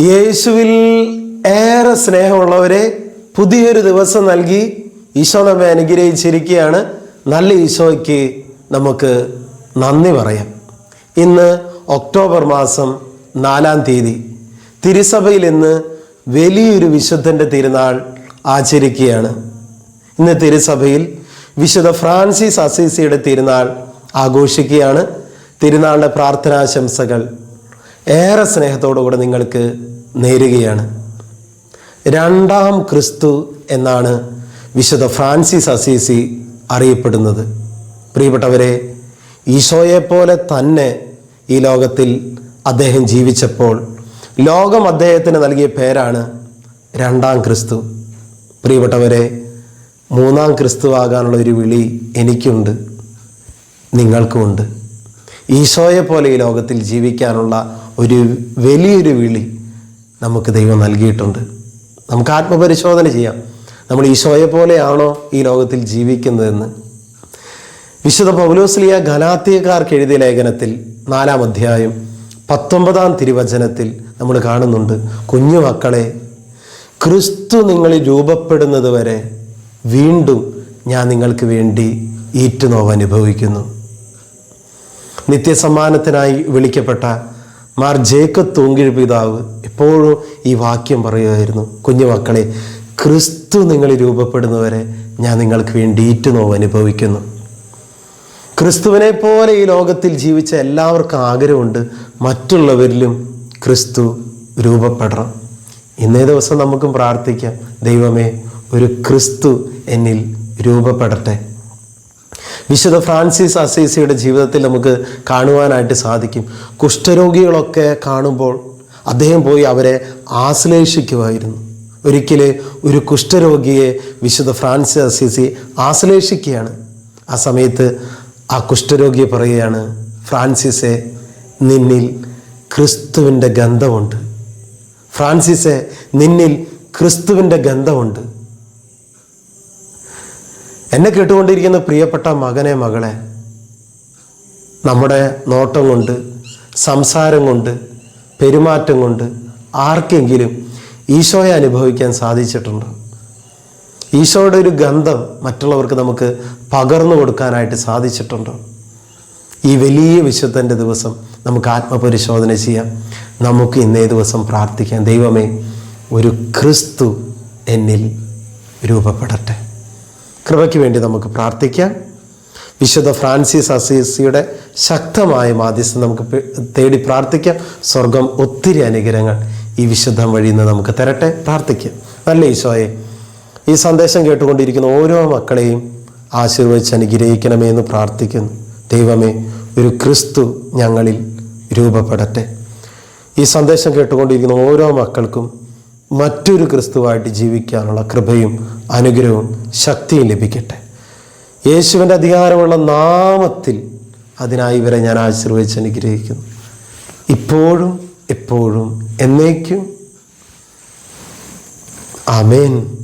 യേശുവിൽ ഏറെ സ്നേഹമുള്ളവരെ പുതിയൊരു ദിവസം നൽകി ഈശോ നമ്മെ അനുഗ്രഹിച്ചിരിക്കുകയാണ്. നല്ല ഈശോയ്ക്ക് നമുക്ക് നന്ദി പറയാം. ഇന്ന് ഒക്ടോബർ മാസം നാലാം തീയതി തിരുസഭയിൽ ഇന്ന് വലിയൊരു വിശുദ്ധന്റെ തിരുനാൾ ആചരിക്കുകയാണ്. ഇന്ന് തിരുസഭയിൽ വിശുദ്ധ ഫ്രാൻസിസ് അസീസിയുടെ തിരുനാൾ ആഘോഷിക്കുകയാണ്. തിരുനാളിന്റെ പ്രാർത്ഥനാശംസകൾ ഏറെ സ്നേഹത്തോടുകൂടെ നിങ്ങൾക്ക് നേരുകയാണ്. രണ്ടാം ക്രിസ്തു എന്നാണ് വിശുദ്ധ ഫ്രാൻസിസ് അസീസി അറിയപ്പെടുന്നത്. പ്രിയപ്പെട്ടവരെ ഈശോയെപ്പോലെ തന്നെ ഈ ലോകത്തിൽ അദ്ദേഹം ജീവിച്ചപ്പോൾ ലോകം അദ്ദേഹത്തിന് നൽകിയ പേരാണ് രണ്ടാം ക്രിസ്തു. പ്രിയപ്പെട്ടവരെ മൂന്നാം ക്രിസ്തു ആകാനുള്ള ഒരു വിളി എനിക്കുണ്ട് നിങ്ങൾക്കുമുണ്ട്. ഈശോയെപ്പോലെ പോലെ ഈ ലോകത്തിൽ ജീവിക്കാനുള്ള ഒരു വലിയൊരു വിളി നമുക്ക് ദൈവം നൽകിയിട്ടുണ്ട്. നമുക്ക് ആത്മപരിശോധന ചെയ്യാം. നമ്മൾ ഈശോയെ പോലെയാണോ ഈ ലോകത്തിൽ ജീവിക്കുന്നതെന്ന്. വിശുദ്ധ പൗലോസ്ലിയ ഗലാത്തിയക്കാർക്ക് എഴുതിയ ലേഖനത്തിൽ നാലാം അധ്യായം പത്തൊമ്പതാം തിരുവചനത്തിൽ നമ്മൾ കാണുന്നുണ്ട് കുഞ്ഞു മക്കളെ ക്രിസ്തു നിങ്ങളിൽ രൂപപ്പെടുന്നത് വരെ വീണ്ടും ഞാൻ നിങ്ങൾക്ക് വേണ്ടി ഈറ്റുനോവ് അനുഭവിക്കുന്നു നിത്യസമ്മാനത്തിനായി വിളിക്കപ്പെട്ട മാർ ജേക്കബ് തൂങ്കിഴ് പിതാവ് എപ്പോഴും ഈ വാക്യം പറയുമായിരുന്നു കുഞ്ഞു മക്കളെ ക്രിസ്തു നിങ്ങൾ രൂപപ്പെടുന്നവരെ ഞാൻ നിങ്ങൾക്ക് വേണ്ടി നോവ് അനുഭവിക്കുന്നു. ക്രിസ്തുവിനെ പോലെ ഈ ലോകത്തിൽ ജീവിച്ച എല്ലാവർക്കും ആഗ്രഹമുണ്ട് മറ്റുള്ളവരിലും ക്രിസ്തു രൂപപ്പെടണം. ഇന്നേ ദിവസം നമുക്കും പ്രാർത്ഥിക്കാം. ദൈവമേ ഒരു ക്രിസ്തു എന്നിൽ രൂപപ്പെടട്ടെ. വിശുദ്ധ ഫ്രാൻസിസ് അസീസിയുടെ ജീവിതത്തിൽ നമുക്ക് കാണുവാനായിട്ട് സാധിക്കും. കുഷ്ഠരോഗികളൊക്കെ കാണുമ്പോൾ അദ്ദേഹം പോയി അവരെ ആശ്ലേഷിക്കുമായിരുന്നു. ഒരിക്കലേ ഒരു കുഷ്ഠരോഗിയെ വിശുദ്ധ ഫ്രാൻസിസ് അസീസി ആശ്ലേഷിക്കുകയാണ്. ആ സമയത്ത് ആ കുഷ്ഠരോഗിയെ പറയുകയാണ് ഫ്രാൻസിസെ നിന്നിൽ ക്രിസ്തുവിന്റെ ഗന്ധമുണ്ട്. ഫ്രാൻസിസെ നിന്നിൽ ക്രിസ്തുവിന്റെ ഗന്ധമുണ്ട്. എന്നെ കേട്ടുകൊണ്ടിരിക്കുന്ന പ്രിയപ്പെട്ട മകനെ മകളെ നമ്മുടെ നോട്ടം കൊണ്ട് സംസാരം കൊണ്ട് പെരുമാറ്റം കൊണ്ട് ആർക്കെങ്കിലും ഈശോയെ അനുഭവിക്കാൻ സാധിച്ചിട്ടുണ്ടോ? ഈശോയുടെ ഒരു ഗന്ധം മറ്റുള്ളവർക്ക് നമുക്ക് പകർന്നു കൊടുക്കാനായിട്ട് സാധിച്ചിട്ടുണ്ടോ? ഈ വലിയ വിശുദ്ധന്റെ ദിവസം നമുക്ക് ആത്മപരിശോധന ചെയ്യാം. നമുക്ക് ഇന്നേ ദിവസം പ്രാർത്ഥിക്കാം. ദൈവമേ ഒരു ക്രിസ്തു എന്നിൽ രൂപപ്പെടട്ടെ. കൃപയ്ക്ക് വേണ്ടി നമുക്ക് പ്രാർത്ഥിക്കാം. വിശുദ്ധ ഫ്രാൻസിസ് അസീസിയുടെ ശക്തമായ മാധ്യസ്ഥം നമുക്ക് തേടി പ്രാർത്ഥിക്കാം. സ്വർഗം ഒത്തിരി അനുഗ്രഹങ്ങൾ ഈ വിശുദ്ധം വഴി നിന്ന് നമുക്ക് തരട്ടെ. പ്രാർത്ഥിക്കാം. നല്ല ഈശോയെ ഈ സന്ദേശം കേട്ടുകൊണ്ടിരിക്കുന്ന ഓരോ മക്കളെയും ആശീർവദിച്ച് അനുഗ്രഹിക്കണമേ എന്ന് പ്രാർത്ഥിക്കുന്നു. ദൈവമേ ഒരു ക്രിസ്തു ഞങ്ങളിൽ രൂപപ്പെടട്ടെ. ഈ സന്ദേശം കേട്ടുകൊണ്ടിരിക്കുന്ന ഓരോ മക്കൾക്കും മറ്റൊരു ക്രിസ്തുവായിട്ട് ജീവിക്കാനുള്ള കൃപയും അനുഗ്രഹവും ശക്തിയും ലഭിക്കട്ടെ. യേശുവിന്റെ അധികാരമുള്ള നാമത്തിൽ അതിനായി ഇവരെ ഞാൻ ആശീർവദിച്ച് അനുഗ്രഹിക്കുന്നു. ഇപ്പോഴും എപ്പോഴും എന്നേക്കും. ആമേൻ.